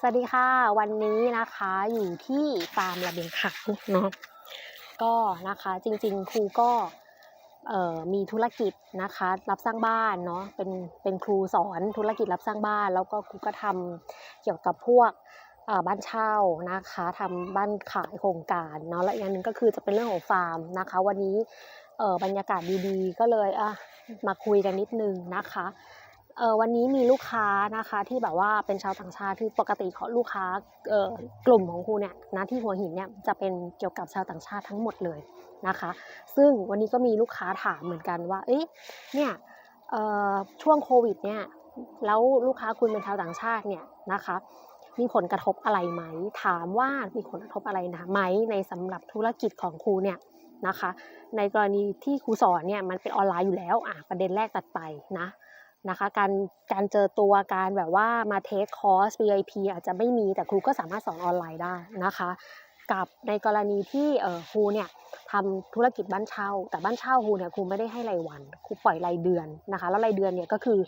สวัสดีค่ะ วันนี้นะคะอยู่ที่ฟาร์มระเบียงขาวเนาะก็นะคะจริงๆ ครูก็มีธุรกิจนะคะ รับสร้างบ้านเนาะเป็นเป็นครูสอนธุรกิจรับสร้างบ้าน แล้วก็ครูก็ทำเกี่ยวกับพวกบ้านเช่านะคะทำบ้านขายโครงการเนาะและอีกอย่างหนึ่งก็คือจะเป็นเรื่องของฟาร์มนะคะ วันนี้บรรยากาศดีๆ ก็เลยอะมาคุยกันนิดนึงนะคะ เออวันนี้มีลูกค้านะคะที่แบบว่าเป็นชาวต่างชาติที่ปกติเขาลูกค้าเออกลุ่มของครูเนี่ยนะที่หัวหินเนี่ยจะเป็นเกี่ยวกับชาวต่างชาติทั้งหมดเลยนะคะ ซึ่งวันนี้ก็มีลูกค้าถามเหมือนกันว่าเอ๊ะเนี่ยเออช่วงโควิดเนี่ยแล้วลูกค้าคุณเป็นชาวต่างชาติเนี่ยนะคะมีผลกระทบอะไรไหม ถามว่ามีผลกระทบอะไรนะไหมในสำหรับธุรกิจของครูเนี่ยนะคะ ในกรณีที่ครูสอนเนี่ยมันเป็นออนไลน์อยู่แล้วอะประเด็นแรกตัดไปนะ นะคะ การการเจอตัวการแบบว่ามาเทคคอร์ส VIP อาจจะไม่มีแต่ครูก็สามารถสอนออนไลน์ได้นะคะ กับในกรณีที่เออครูเนี่ยทำธุรกิจบ้านเช่า แต่บ้านเช่าครูเนี่ยครูไม่ได้ให้รายวันครูปล่อยรายเดือนนะคะ แล้วรายเดือนเนี่ยก็คือ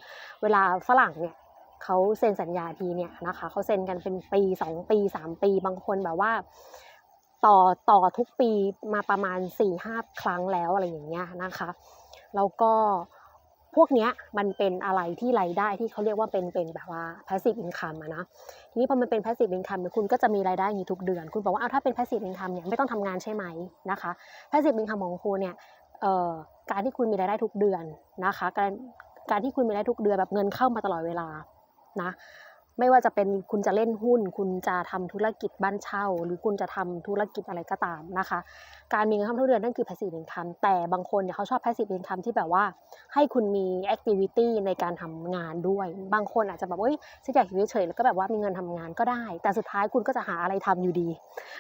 เวลาฝรั่งเนี่ยเขาเซ็นสัญญาทีเนี่ยนะคะเขาเซ็นกันเป็นปี 2 ปี 3 ปีบางคนแบบว่าต่อต่อทุกปีมาประมาณ4-5ครั้งแล้วอะไรอย่างเงี้ยนะคะ แล้วก็ พวกเนี้ยมันเป็นอะไรที่รายได้ที่เขาเรียกว่าเป็นเป็นแบบว่า passive income อะนะทีนี้พอมันเป็น passive income เนี่ยคุณก็จะมีรายได้อย่างนี้ทุกเดือน คุณบอกว่าเอาถ้าเป็น passive income เนี่ยไม่ต้องทำงานใช่ไหมนะคะ passive income ของคุณเนี่ยการที่คุณมีรายได้ทุกเดือนนะคะ การการที่คุณมีรายได้ทุกเดือนแบบเงินเข้ามาตลอดเวลานะ ไม่ว่าจะเป็นคุณจะเล่นหุ้น คุณจะทำธุรกิจบ้านเช่า หรือคุณจะทำธุรกิจอะไรก็ตามนะคะ การมีเงินเข้าทุกเดือนนั่นคือ passive income แต่บางคนเนี่ยเขาชอบ passive income ที่แบบว่า ให้คุณมี activity ในการทำงานด้วย บางคนอาจจะแบบเอ้ยฉันอยากอยู่เฉยแล้วก็แบบว่ามีเงินทำงานก็ได้ แต่สุดท้ายคุณก็จะหาอะไรทำอยู่ดี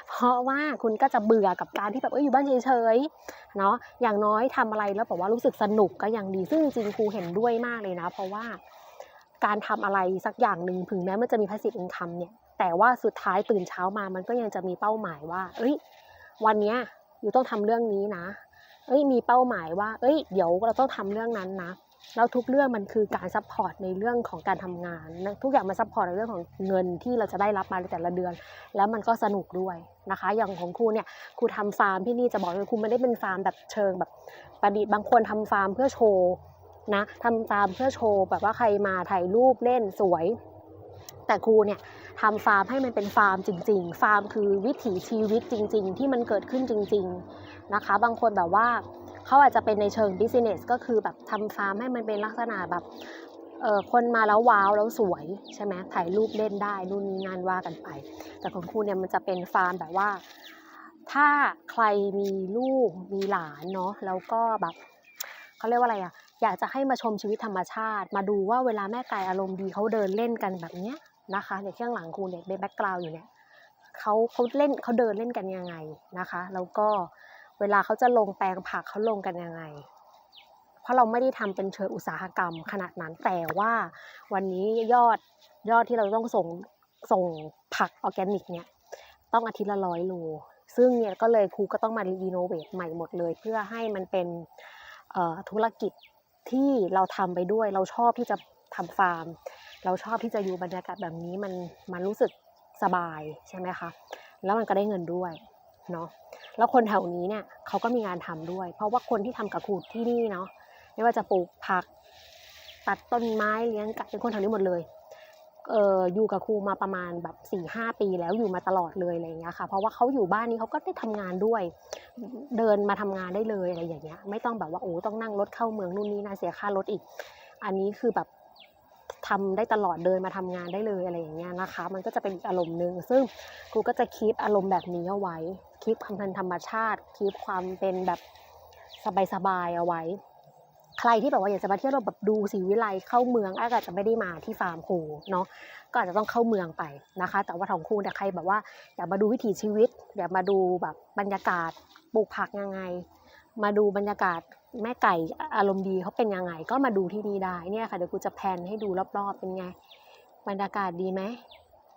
เพราะว่าคุณก็จะเบื่อกับการที่แบบเอ้ยอยู่บ้านเฉยๆเนาะอย่างน้อยทำอะไรแล้วแบบว่ารู้สึกสนุกก็ยังดีซึ่งจริงๆครูเห็นด้วยมากเลยนะ เพราะว่า การทำอะไรสักอย่างหนึ่งถึงแม้มันจะมี passive income เนี่ย แต่ว่าสุดท้ายตื่นเช้ามามันก็ยังจะมีเป้าหมายว่า เอ้ย วันเนี้ยอยู่ต้องทำเรื่องนี้นะ เอ้ย มีเป้าหมายว่า เอ้ย เดี๋ยวเราต้องทำเรื่องนั้นนะ แล้วทุกเรื่องมันคือการซัพพอร์ตในเรื่องของการทำงานนะทุกอย่างมันซัพพอร์ตในเรื่องของเงินที่เราจะได้รับมาในแต่ละเดือน แล้วมันก็สนุกด้วยนะคะ อย่างของครูเนี่ย ครูทำฟาร์มที่นี่จะบอกเลยครูไม่ได้เป็นฟาร์มแบบเชิงแบบประดิษฐ์บางคนทำฟาร์มเพื่อโชว์ นะทำฟาร์มเพื่อโชว์แบบว่าใครมาถ่ายรูปเล่นสวย แต่ครูเนี่ยทำฟาร์มให้มันเป็นฟาร์มจริง ๆ ฟาร์มคือวิถีชีวิตจริง ๆ ที่มันเกิดขึ้นจริง ๆนะคะ บางคนแบบว่าเขาอาจจะเป็นในเชิงบิสเนสก็คือแบบทำฟาร์มให้มันเป็นลักษณะแบบเออคนมาแล้วว้าวแล้วสวยใช่ไหมถ่ายรูปเล่นได้นู่นนี่นั่นว่ากันไป แต่ของครูเนี่ยมันจะเป็นฟาร์มแบบว่า ถ้าใครมีลูกมีหลานเนาะแล้วก็แบบเขาเรียกว่าอะไรอะ อยากจะให้มาชมชีวิตธรรมชาติ มาดูว่าเวลาแม่ไก่อารมณ์ดีเขาเดินเล่นกันแบบเนี้ยนะคะในข้างหลังคูเนี่ยในแบ็กกราวอยู่เนี่ยเขาเขาเล่นเขาเดินเล่นกันยังไงนะคะ แล้วก็เวลาเขาจะลงแปลงผักเขาลงกันยังไง เพราะเราไม่ได้ทำเป็นเชิงอุตสาหกรรมขนาดนั้นแต่ว่าวันนี้ยอดยอดที่เราต้องส่งส่งผักออร์แกนิกเนี่ยต้องอาทิตย์ละร้อยโลซึ่งเนี่ยก็เลยครูก็ต้องมารีโนเวทใหม่หมดเลย เพื่อให้มันเป็นธุรกิจ ที่เราทำไปด้วย เราชอบที่จะทำฟาร์ม เราชอบที่จะอยู่บรรยากาศแบบนี้มันมันรู้สึกสบายใช่ไหมคะ แล้วมันก็ได้เงินด้วยเนาะ แล้วคนแถวนี้เนี่ยเขาก็มีงานทำด้วย เพราะว่าคนที่ทำกับขูดที่นี่เนาะไม่ว่าจะปลูกผัก ตัดต้นไม้เลี้ยงไก่เป็นคนแถวนี้หมดเลย เอออยู่กับครูมาประมาณแบบสี่ห้าปีแล้วอยู่มาตลอดเลยอะไรเงี้ยค่ะ เพราะว่าเขาอยู่บ้านนี้เขาก็ได้ทำงานด้วย เดินมาทำงานได้เลยอะไรอย่างเงี้ย ไม่ต้องแบบว่าโอ้ต้องนั่งรถเข้าเมืองนู่นนี่นะเสียค่ารถอีก อันนี้คือแบบทำได้ตลอดเดินมาทำงานได้เลยอะไรอย่างเงี้ยนะคะ มันก็จะเป็นอีกอารมณ์หนึ่งซึ่งครูก็จะคีปอารมณ์แบบนี้เอาไว้คีปความเป็นธรรมชาติคีปความเป็นแบบสบายๆเอาไว้ ใครที่แบบว่าอยากจะมาเที่ยวเราแบบดูสีวิไลเข้าเมืองอาจจะไม่ได้มาที่ฟาร์มครูเนาะก็อาจจะต้องเข้าเมืองไปนะคะ แต่ว่าของครูเนี่ยใครแบบว่าอยากมาดูวิถีชีวิต อยากมาดูแบบบรรยากาศปลูกผักยังไง มาดูบรรยากาศแม่ไก่อารมณ์ดีเขาเป็นยังไง ก็มาดูที่นี่ได้เนี่ยค่ะเดี๋ยวครูจะแพนให้ดูรอบๆเป็นไง บรรยากาศดีไหม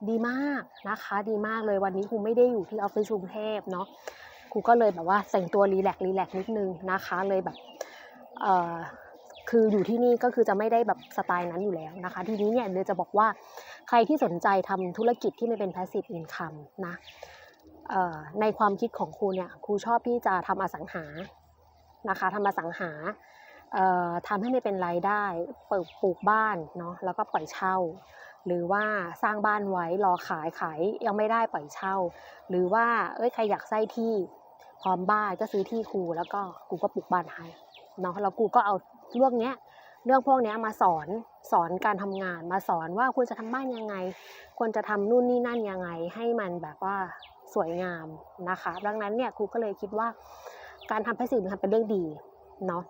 ดีมากนะคะ ดีมากเลยวันนี้ครูไม่ได้อยู่ที่ออฟฟิศกรุงเทพเนาะครูก็เลยแบบว่าแต่งตัวรีแลกซ์รีแลกซ์นิดนึงนะคะ เลยแบบ คืออยู่ที่นี่ก็คือจะไม่ได้แบบสไตล์นั้นอยู่แล้วนะคะ ทีนี้เนี่ยเดี๋ยวจะบอกว่าใครที่สนใจทำธุรกิจที่ไม่เป็น passive income นะในความคิดของครูเนี่ยครูชอบที่จะทำอสังหานะคะทำอสังหาเอ่อทำให้ไม่เป็นรายได้ปลูกปลูกบ้านเนาะแล้วก็ปล่อยเช่า หรือว่าสร้างบ้านไว้รอขายขายยังไม่ได้ปล่อยเช่า หรือว่าเอ้ยใครอยากไส้ที่พร้อมบ้านก็ซื้อที่ครูแล้วก็กูก็ปลูกบ้านให้ เนาะแล้วกูก็เอาเรื่องเนี้ยเรื่องพวกเนี้ยมาสอนสอนการทำงานมาสอนว่าควรจะทำบ้านยังไง ควรจะทำนู่นนี่นั่นยังไง ให้มันแบบว่าสวยงามนะคะ ดังนั้นเนี่ยครูก็เลยคิดว่าการทำเกษตรเป็นเรื่องดี เนาะ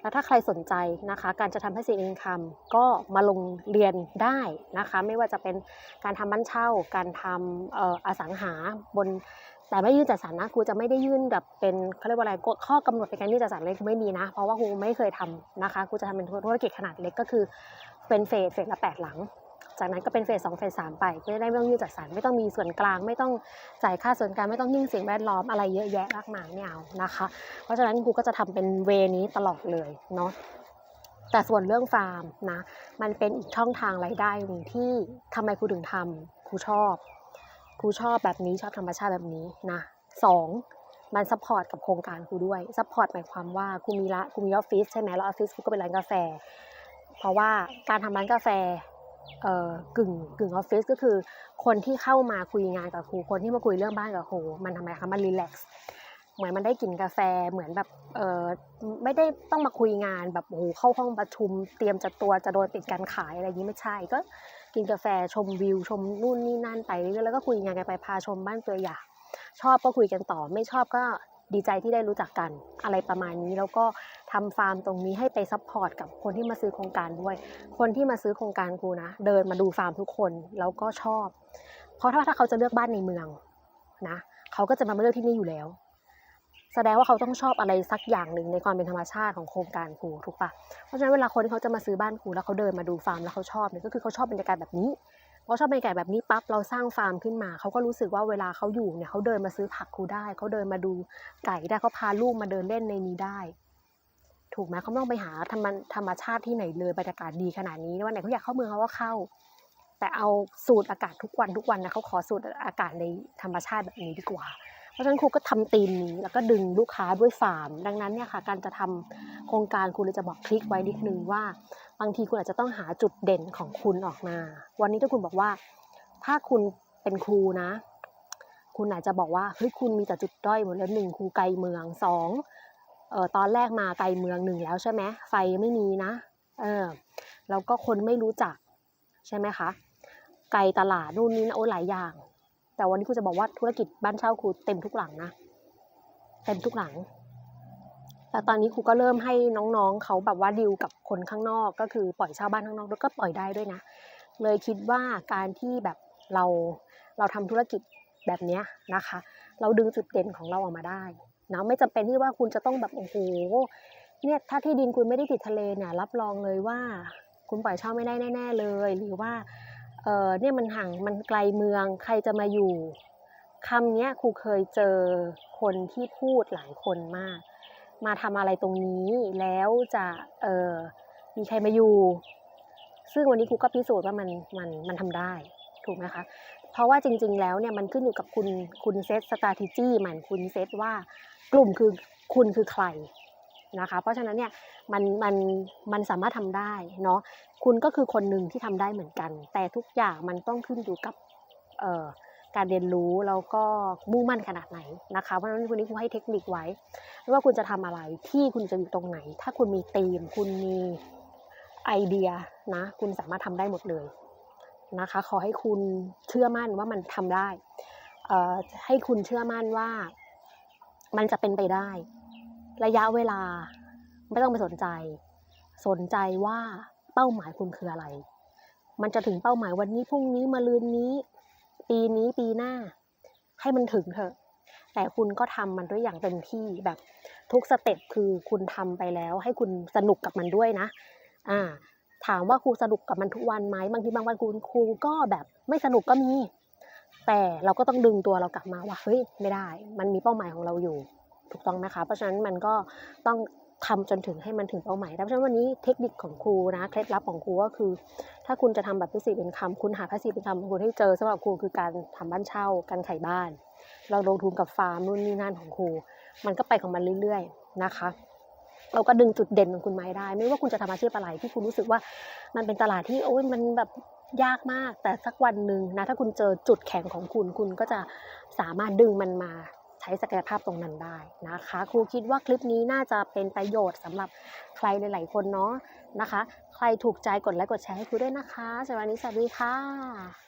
แล้วถ้าใครสนใจนะคะ การจะทำ passive income ก็มาลงเรียนได้นะคะ ไม่ว่าจะเป็นการทำบ้านเช่า การทำออสังหาบน แต่ไม่ยื่นจัดสรรนะครูจะไม่ได้ยื่นแบบเป็นเขาเรียกว่าอะไรข้อกำหนดในการยื่นจัดสรรเลยคือไม่มีนะ เพราะว่าครูไม่เคยทำนะคะครูจะทำเป็นธุรกิจขนาดเล็กก็คือเป็นเฟสเฟสละแปดหลัง จากนั้นก็เป็นเฟสสองเฟสสามไปก็จะได้ไม่ต้องยื่นจัดสรรไม่ต้องมีส่วนกลางไม่ต้องจ่ายค่าส่วนกลางไม่ต้องยิ่งสิ่งแวดล้อมอะไรเยอะแยะมากมายไม่เอานะคะ เพราะฉะนั้นครูก็จะทำเป็นเวนี้ตลอดเลยเนาะแต่ส่วนเรื่องฟาร์มนะมันเป็นอีกช่องทางรายได้หนึ่งที่ทำไมครูถึงทำครูชอบครูชอบแบบนี้ชอบธรรมชาติแบบนี้นะสองมันซัพพอร์ตกับโครงการครูด้วยซัพพอร์ตหมายความว่าครูมีละครูมีออฟฟิศใช่ไหมแล้วออฟฟิศครูก็เป็นร้านกาแฟ เพราะว่าการทำร้านกาแฟ กึ่งกึ่งออฟฟิศก็คือ คนที่เข้ามาคุยงานกับครูคนที่มาคุยเรื่องบ้านกับครูมันทำไมคะมันรีแลกซ์เหมือนมันได้กินกาแฟเหมือนแบบเออไม่ได้ต้องมาคุยงานแบบโอ้โหเข้าห้องประชุม เตรียมจะตัวจะโดนปิดการขายอะไรอย่างนี้ไม่ใช่ก็กินกาแฟชมวิว ชมนู่นนี่นั่นไปเรื่อยแล้วก็คุยงานกันไปพาชมบ้านตัวอย่างชอบก็คุยกันต่อไม่ชอบก็ ดีใจที่ได้รู้จักกันอะไรประมาณนี้ แล้วก็ทำฟาร์มตรงนี้ให้ไปซัพพอร์ตกับคนที่มาซื้อโครงการด้วย คนที่มาซื้อโครงการกูนะ เดินมาดูฟาร์มทุกคนแล้วก็ชอบ เพราะถ้าถ้าเขาจะเลือกบ้านในเมืองนะเขาก็จะมาเลือกที่นี่อยู่แล้ว แสดงว่าเขาต้องชอบอะไรสักอย่างหนึ่งในความเป็นธรรมชาติของโครงการครูถูกปะเพราะฉะนั้นเวลาคนที่เขาจะมาซื้อบ้านครูแล้วเขาเดินมาดูฟาร์มแล้วเขาชอบเนี่ยก็คือเขาชอบบรรยากาศแบบนี้ พอชอบบรรยากาศแบบนี้ปั๊บเราสร้างฟาร์มขึ้นมา เขาก็รู้สึกว่าเวลาเขาอยู่เนี่ยเขาเดินมาซื้อผักครูได้ เขาเดินมาดูไก่ได้เขาพาลูกมาเดินเล่นในนี้ได้ ถูกไหมเขาไม่ต้องไปหาธรรมธรรมชาติที่ไหนเลยบรรยากาศดีขนาดนี้วันไหนเขาอยากเข้าเมืองเขาก็เข้า แต่เอาสูตรอากาศทุกวันทุกวันนะเขาขอสูตรอากาศในธรรมชาติแบบนี้ดีกว่าเพราะฉะนั้นครูก็ทำธีมนี้แล้วก็ดึงลูกค้าด้วยฟาร์ม ดังนั้นเนี่ยค่ะการจะทำโครงการครูเลยจะบอกทริคไว้นิดนึงว่า บางทีคุณอาจจะต้องหาจุดเด่นของคุณออกมา วันนี้ถ้าคุณบอกว่า ถ้าคุณเป็นครูนะ คุณอาจจะบอกว่าเฮ้ยคุณมีแต่จุดด้อยหมดเลยหนึ่งครูไกลเมืองสองเออตอนแรกมาไกลเมืองหนึ่งแล้วใช่ไหมไฟไม่มีนะเออแล้วก็คนไม่รู้จักใช่ไหมคะไกลตลาดนู่นนี่นะโอ้หลายอย่าง แต่วันนี้ครูจะบอกว่าธุรกิจบ้านเช่าครูเต็มทุกหลังนะเต็มทุกหลัง แต่ตอนนี้ครูก็เริ่มให้น้องๆเขาแบบว่าดิวกับคนข้างนอก ก็คือปล่อยเช่าบ้านข้างนอกแล้วก็ปล่อยได้ด้วยนะ เลยคิดว่าการที่แบบเราเราทำธุรกิจแบบนี้นะคะ เราดึงจุดเด่นของเราออกมาได้นะไม่จำเป็นที่ว่าคุณจะต้องแบบโอ้โหเนี่ยถ้าที่ดินคุณไม่ได้ติดทะเลเนี่ยรับรองเลยว่า คุณปล่อยเช่าไม่ได้แน่ ๆ เลย หรือว่าเออเนี่ยมันห่างมันไกลเมืองใครจะมาอยู่คำนี้ครูเคยเจอคนที่พูดหลายคนมาก มาทำอะไรตรงนี้แล้วจะเออมีใครมาอยู่ ซึ่งวันนี้ครูก็พิสูจน์ว่ามันมันมันทำได้ถูกไหมคะเพราะว่าจริง ๆ แล้วเนี่ยมันขึ้นอยู่กับคุณคุณเซตสต r a t e g y มันคุณเซตว่ากลุ่มคือคุณคือใครนะคะ เพราะฉะนั้นเนี่ยมันมันมันสามารถทำได้เนาะคุณก็คือคนหนึ่งที่ทำได้เหมือนกัน แต่ทุกอย่างมันต้องขึ้นอยู่กับเอ่อ การเรียนรู้แล้วก็มุ่งมั่นขนาดไหนนะคะ เพราะฉะนั้นวันนี้ครูให้เทคนิคไว้ไม่ว่าคุณจะทำอะไรที่คุณจะอยู่ตรงไหน ถ้าคุณมีธีม คุณมีไอเดียนะ คุณสามารถทำได้หมดเลยนะคะ ขอให้คุณเชื่อมั่นว่ามันทำได้ให้คุณเชื่อมั่นว่ามันจะเป็นไปได้ ระยะเวลาไม่ต้องไปสนใจ สนใจว่าเป้าหมายคุณคืออะไร มันจะถึงเป้าหมายวันนี้พรุ่งนี้มาลืนนี้ ปีนี้ปีหน้า ให้มันถึงเถอะ แต่คุณก็ทำมันด้วยอย่างเต็มที่แบบทุกสเต็ปคือคุณทำไปแล้ว ให้คุณสนุกกับมันด้วยนะ อ่า ถามว่าครูสนุกกับมันทุกวันไหมบางทีบางวันครูครูก็แบบไม่สนุกก็มี แต่เราก็ต้องดึงตัวเรากลับมาว่าเฮ้ยไม่ได้ มันมีเป้าหมายของเราอยู่ ถูกต้องนะคะ เพราะฉะนั้นมันก็ต้อง ทำจนถึงให้มันถึงเป้าหมายด้เพราะฉะนั้นวันนี้เทคนิคของครูนะ เคล็ดลับของครูก็คือ ถ้าคุณจะทำแบบพิเศษเป็นคำคุณหาภาษีเป็นคำคุณให้เจอสำหรับครูคือการทำบ้านเช่า การขายบ้าน เราลงทุนกับฟาร์มนู่นนี่นั่นของครู มันก็ไปของมันเรื่อยๆนะคะ เราก็ดึงจุดเด่นของคุณไม้ได้ ไม่ว่าคุณจะทำอาชีพอะไรที่คุณรู้สึกว่า มันเป็นตลาดที่โอ้ยมันแบบยากมาก แต่สักวันหนึ่งนะถ้าคุณเจอจุดแข็งของคุณคุณก็จะสามารถดึงมันมา ช้ศักยภาพตรงนั้นได้นะคะ ครูคิดว่าคลิปนี้น่าจะเป็นประโยชน์สำหรับใครหลาย ๆ คนเนาะนะคะ ใครถูกใจกดไลค์กดแชร์ให้ครูด้วยนะคะสำหรับวันนี้สวัสดีค่ะ